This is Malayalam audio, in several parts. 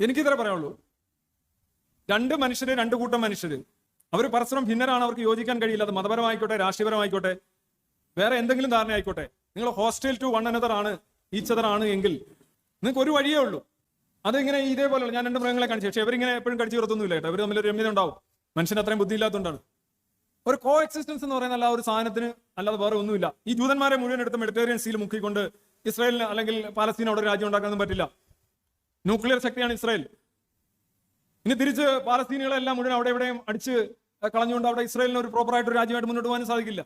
എനിക്കിതേ പറയുള്ളൂ രണ്ട് മനുഷ്യര് രണ്ട് കൂട്ടം മനുഷ്യര്. അവർ പരസ്പരം ഭിന്നരാണ് അവർക്ക് യോജിക്കാൻ കഴിയില്ല. അത് മതപരമായിക്കോട്ടെ രാഷ്ട്രീയപരമായിക്കോട്ടെ വേറെ എന്തെങ്കിലും ധാരണ ആയിക്കോട്ടെ നിങ്ങൾ ഹോസ്റ്റൽ ടു വൺ അനദർ ആണ് ഈച്ചതർ ആണ് എങ്കിൽ നിങ്ങൾക്ക് ഒരു വഴിയേ ഉള്ളൂ. അതിങ്ങനെ ഇതേപോലെയുള്ള ഞാൻ രണ്ട് മൃഗങ്ങളെ കാണിച്ചു. പക്ഷേ ഇവരിങ്ങനെ എപ്പോഴും കടിച്ചു നിർത്തുന്നില്ല കേട്ടോ. ഇവർ തമ്മിൽ ഒരു രമ്യത ഉണ്ടാവും. മനുഷ്യന് അത്രയും ബുദ്ധിയില്ലാത്തതുകൊണ്ടാണ്. ഒരു കോ എക്സിസ്റ്റൻസ് എന്ന് പറയുന്ന അല്ല ഒരു സാധനത്തിന് അല്ലാതെ വേറെ ഒന്നുമില്ല. ഈ ജൂതന്മാരെ മുഴുവൻ എടുത്ത് മെഡിറ്റേറിയൻ സീൽ മുക്കിക്കൊണ്ട് ഇസ്രായേലിന് അല്ലെങ്കിൽ പാലസ്തീനോട് രാജ്യം ഉണ്ടാക്കാനൊന്നും പറ്റില്ല. ന്യൂക്ലിയർ ശക്തിയാണ് ഇസ്രായേൽ. ഇനി തിരിച്ച് പാലസ്തീനികളെല്ലാം മുഴുവൻ അവിടെ എവിടെയും അടിച്ച് കളഞ്ഞുകൊണ്ട് അവിടെ ഇസ്രായേലിന് ഒരു പ്രോപ്പറായിട്ട് ഒരു രാജ്യമായിട്ട് മുന്നോട്ട് പോകാൻ സാധിക്കില്ല.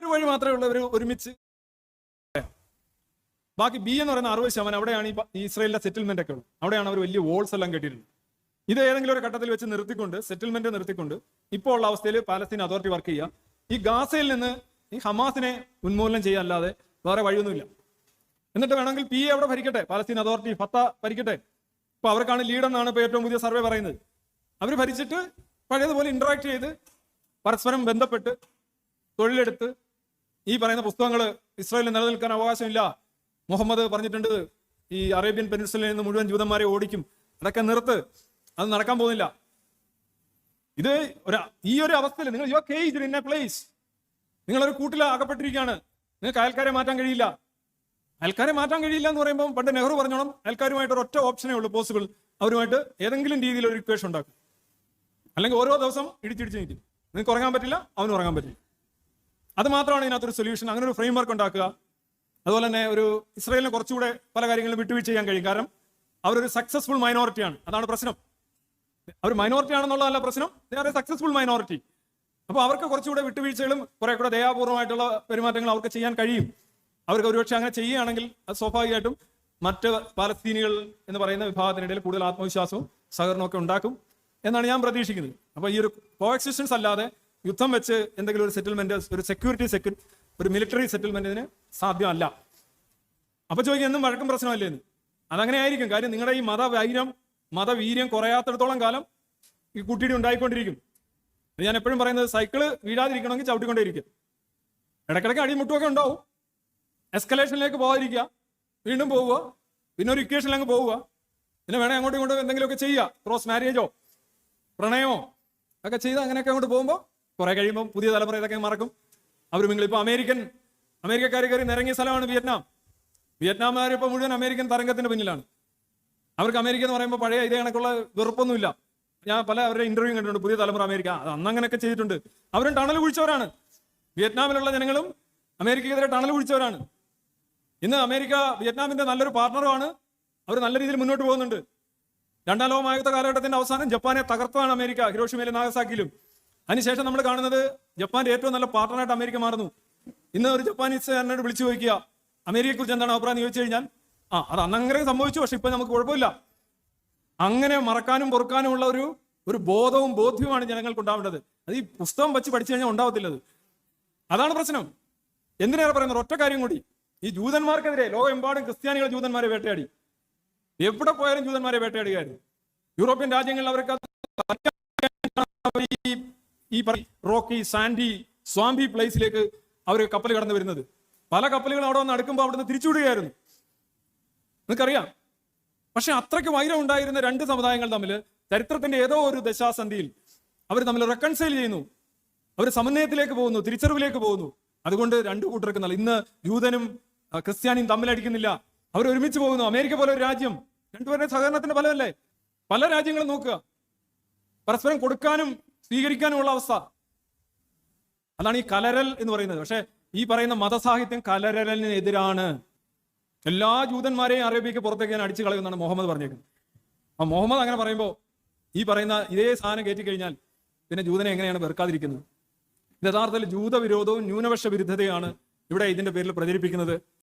ഒരു വഴി മാത്രമേ ഉള്ളൂ ഒരു ഒരുമിച്ച്. ബാക്കി ബി എന്ന് പറയുന്ന അറുപത് ശതമാനം അവിടെയാണ് ഈ ഇസ്രായേലിന്റെ സെറ്റിൽമെന്റ് ഒക്കെ ഉള്ളത്. അവിടെയാണ് അവർ വലിയ വോൾസ് എല്ലാം കെട്ടിയിരുന്നത് ഇത് ഏതെങ്കിലും ഒരു ഘട്ടത്തിൽ വെച്ച് നിർത്തിക്കൊണ്ട് സെറ്റിൽമെന്റ് നിർത്തിക്കൊണ്ട് ഇപ്പോൾ ഉള്ള അവസ്ഥയിൽ പാലസ്തീൻ അതോറിറ്റി വർക്ക് ചെയ്യുക. ഈ ഗാസയിൽ നിന്ന് ഈ ഹമാസിനെ ഉന്മൂലനം ചെയ്യാൻ അല്ലാതെ വേറെ വഴിയൊന്നുമില്ല. എന്നിട്ട് വേണമെങ്കിൽ പി എ അവിടെ ഭരിക്കട്ടെ. Palestine authority ഫത്ത ഭരിക്കട്ടെ. ഇപ്പൊ അവർക്കാണ് ലീഡ് എന്നാണ് ഇപ്പൊ ഏറ്റവും പുതിയ സർവേ പറയുന്നത്. അവർ ഭരിച്ചിട്ട് പഴയതുപോലെ ഇന്ററാക്ട് ചെയ്ത് പരസ്പരം ബന്ധപ്പെട്ട് തൊഴിലെടുത്ത് ഈ പറയുന്ന പുസ്തകങ്ങൾ ഇസ്രായേലിൽ നിലനിൽക്കാൻ അവകാശമില്ല. മുഹമ്മദ് പറഞ്ഞിട്ടുണ്ട് ഈ അറേബ്യൻ പെനിൻസുലയിൽ നിന്ന് മുഴുവൻ ജൂതന്മാരെ ഓടിക്കും. അതൊക്കെ നിർത്ത്. അത് നടക്കാൻ പോകുന്നില്ല. ഇത് ഒരു ഈ ഒരു അവസ്ഥയിൽ നിങ്ങൾ യു കേജ് ഇൻ നിങ്ങളൊരു കൂട്ടിൽ അകപ്പെട്ടിരിക്കുകയാണ് നിങ്ങൾക്ക് അയൽക്കാരെ മാറ്റാൻ കഴിയില്ല. അയൽക്കാരെ മാറ്റാൻ കഴിയില്ല എന്ന് പറയുമ്പോൾ പണ്ട് നെഹ്റു പറഞ്ഞോണം അയൽക്കാരുമായിട്ട് ഒരു ഒറ്റ ഓപ്ഷനേ ഉള്ളൂ പോസിബിൾ അവരുമായിട്ട് ഏതെങ്കിലും രീതിയിൽ ഒരു ഇക്വേഷൻ ഉണ്ടാക്കും അല്ലെങ്കിൽ ഓരോ ദിവസം ഇടിച്ചിടിച്ച് നിൽക്കും നിങ്ങൾക്ക് ഉറങ്ങാൻ പറ്റില്ല അവന് ഉറങ്ങാൻ പറ്റില്ല. അത് മാത്രമാണ് ഇതിനകത്തൊരു സൊല്യൂഷൻ അങ്ങനെ ഒരു ഫ്രെയിം വർക്ക് ഉണ്ടാക്കുക. അതുപോലെ തന്നെ ഒരു ഇസ്രയേലിനെ കുറച്ചുകൂടെ പല കാര്യങ്ങളും വിട്ടുവീഴ്ച ചെയ്യാൻ കഴിയും. കാരണം അവരൊരു സക്സസ്ഫുൾ മൈനോറിറ്റിയാണ് അതാണ് പ്രശ്നം. അവർ മൈനോറിറ്റി ആണെന്നുള്ളതല്ല പ്രശ്നം. സക്സസ്ഫുൾ മൈനോറിറ്റി അപ്പോൾ അവർക്ക് കുറച്ചുകൂടെ വിട്ടുവീഴ്ചകളും കുറെ കൂടെ ദയാപൂർവമായിട്ടുള്ള പെരുമാറ്റങ്ങൾ അവർക്ക് ചെയ്യാൻ കഴിയും. അവർക്ക് ഒരുപക്ഷെ അങ്ങനെ ചെയ്യുകയാണെങ്കിൽ അത് സ്വാഭാവികമായിട്ടും മറ്റ് പാലസ്തീനികൾ എന്ന് പറയുന്ന വിഭാഗത്തിനിടയിൽ കൂടുതൽ ആത്മവിശ്വാസവും സഹകരണമൊക്കെ ഉണ്ടാക്കും എന്നാണ് ഞാൻ പ്രതീക്ഷിക്കുന്നത്. അപ്പോൾ ഈ ഒരു കോ എക്സിസ്റ്റൻസ് അല്ലാതെ യുദ്ധം വെച്ച് എന്തെങ്കിലും ഒരു സെറ്റിൽമെന്റ് ഒരു സെക്യൂരിറ്റി സെക്യൂ ഒരു മിലിറ്ററി സെറ്റിൽമെന്റിന് സാധ്യമല്ല. അപ്പൊ ചോദിക്കും എന്നും വഴക്കും പ്രശ്നമല്ലേ എന്ന്? അതങ്ങനെ ആയിരിക്കും. കാര്യം നിങ്ങളുടെ ഈ മതവൈര്യം മതവീര്യം കുറയാത്തിടത്തോളം കാലം ഈ കുട്ടിയുടെ ഉണ്ടായിക്കൊണ്ടിരിക്കും. ഞാൻ എപ്പോഴും പറയുന്നത് സൈക്കിൾ വീഴാതിരിക്കണമെങ്കിൽ ചവിട്ടിക്കൊണ്ടേയിരിക്കും ഇടയ്ക്കിടയ്ക്ക് അടിമുട്ടുമൊക്കെ ഉണ്ടാവും. എസ്കലേഷനിലേക്ക് പോകാതിരിക്കുക. വീണ്ടും പോവുക. പിന്നെ ഒരു ഇക്വേഷനിലങ്ങ് പോവുക. പിന്നെ വേണേ അങ്ങോട്ടും ഇങ്ങോട്ടും എന്തെങ്കിലുമൊക്കെ ചെയ്യുക. ക്രോസ് മാരേജോ പ്രണയമോ ഒക്കെ ചെയ്ത് അങ്ങനെയൊക്കെ അങ്ങോട്ട് പോകുമ്പോൾ കുറെ കഴിയുമ്പോൾ പുതിയ തലമുറ ഇതൊക്കെ മറക്കും. അവർ നിങ്ങളിപ്പോൾ അമേരിക്കൻ അമേരിക്കക്കാർ കയറി നിരങ്ങിയ സ്ഥലമാണ് വിയറ്റ്നാം. വിയറ്റ്നാമുകാർ ഇപ്പോൾ മുഴുവൻ അമേരിക്കൻ തരംഗത്തിന്റെ പിന്നിലാണ്. അവർക്ക് അമേരിക്ക എന്ന് പറയുമ്പോൾ പഴയ ഇതേ കണക്കുള്ള വെറുപ്പൊന്നുമില്ല. ഞാൻ പല അവരുടെ ഇന്റർവ്യൂ കണ്ടിട്ടുണ്ട്. പുതിയ തലമുറ അമേരിക്ക. അത് അന്ന് അങ്ങനെയൊക്കെ ചെയ്തിട്ടുണ്ട്. അവരും ടണൽ കുഴിച്ചവരാണ്. വിയറ്റ്നാമിലുള്ള ജനങ്ങളും അമേരിക്കയ്ക്കെതിരെ ടണൽ കുഴിച്ചവരാണ്. ഇന്ന് അമേരിക്ക വിയറ്റ്നാമിന്റെ നല്ലൊരു പാർട്ണറുമാണ്. അവർ നല്ല രീതിയിൽ മുന്നോട്ട് പോകുന്നുണ്ട്. രണ്ടാം ലോക കാലഘട്ടത്തിന്റെ അവസാനം ജപ്പാനെ തകർത്താണ് അമേരിക്ക ഹിരോഷിമയിലും നാഗസാക്കിയിലും. അതിനുശേഷം നമ്മൾ കാണുന്നത് ജപ്പാന്റെ ഏറ്റവും നല്ല പാർട്ണറായിട്ട് അമേരിക്ക മാറുന്നു. ഇന്ന് ഒരു ജപ്പാനീസ് എന്നോട് വിളിച്ചു ചോദിക്കുക അമേരിക്കയെ കുറിച്ച് എന്താണ് അഭിപ്രായം? എന്ന് ചോദിച്ചു കഴിഞ്ഞാൽ ആ അത് അന്നങ്ങനെ സംഭവിച്ചു പക്ഷെ ഇപ്പൊ നമുക്ക് കുഴപ്പമില്ല. അങ്ങനെ മറക്കാനും പൊറുക്കാനും ഉള്ള ഒരു ഒരു ബോധവും ബോധ്യവുമാണ് ജനങ്ങൾക്ക് ഉണ്ടാവേണ്ടത്. അത് ഈ പുസ്തകം വെച്ച് പഠിച്ചു കഴിഞ്ഞാൽ ഉണ്ടാവത്തില്ലത്. അതാണ് പ്രശ്നം. എന്തിനേറെ പറയുന്നത് ഒറ്റ കാര്യം കൂടി. ഈ ജൂതന്മാർക്കെതിരെ ലോകമെമ്പാടും ക്രിസ്ത്യാനികൾ ജൂതന്മാരെ വേട്ടയാടി. എവിടെ പോയാലും ജൂതന്മാരെ വേട്ടയാടുകയായിരുന്നു. യൂറോപ്യൻ രാജ്യങ്ങളിൽ അവർക്ക് ഈ റോക്കി സാൻഡി സ്വാംബി പ്ലേസിലേക്ക് അവർ കപ്പൽ കടന്നു വരുന്നത്. പല കപ്പലുകളും അവിടെ വന്ന് അടുക്കുമ്പോൾ അവിടുന്ന് തിരിച്ചുവിടുകയായിരുന്നു. നിങ്ങൾക്കറിയാം? പക്ഷെ അത്രയ്ക്ക് വൈരം ഉണ്ടായിരുന്ന രണ്ട് സമുദായങ്ങൾ തമ്മിൽ ചരിത്രത്തിന്റെ ഏതോ ഒരു ദശാസന്ധിയിൽ അവർ തമ്മിൽ റെക്കൺസൈൽ ചെയ്യുന്നു. അവർ സമന്വയത്തിലേക്ക് പോകുന്നു തിരിച്ചറിവിലേക്ക് പോകുന്നു. അതുകൊണ്ട് രണ്ടു കൂട്ടർക്ക് നല്ല. ഇന്ന് ജൂതനും ക്രിസ്ത്യാനിയും തമ്മിലടിക്കുന്നില്ല. അവർ ഒരുമിച്ച് പോകുന്നു. അമേരിക്ക പോലെ ഒരു രാജ്യം. രണ്ടുപേരുടെ സഹകരണത്തിന്റെ ഫലമല്ലേ? പല രാജ്യങ്ങളും നോക്കുക. പരസ്പരം കൊടുക്കാനും സ്വീകരിക്കാനുമുള്ള അവസ്ഥ. അതാണ് ഈ കലരൽ എന്ന് പറയുന്നത്. പക്ഷെ ഈ പറയുന്ന മതസാഹിത്യം കലരലിനെതിരാണ് എല്ലാ ജൂതന്മാരെയും അറേബ്യക്ക് പുറത്തേക്ക് ഞാൻ അടിച്ചു കളയുമെന്നാണ് മുഹമ്മദ് പറഞ്ഞേക്കുന്നത്. ആ മുഹമ്മദ് അങ്ങനെ പറയുമ്പോൾ ഈ പറയുന്ന ഇതേ സാധനം കയറ്റി കഴിഞ്ഞാൽ പിന്നെ ജൂതനെ എങ്ങനെയാണ് വെറുക്കാതിരിക്കുന്നത്? യഥാർത്ഥത്തിൽ ജൂതവിരോധവും ന്യൂനപക്ഷ വിരുദ്ധതയാണ് ഇവിടെ ഇതിന്റെ പേരിൽ പ്രചരിപ്പിക്കുന്നത്.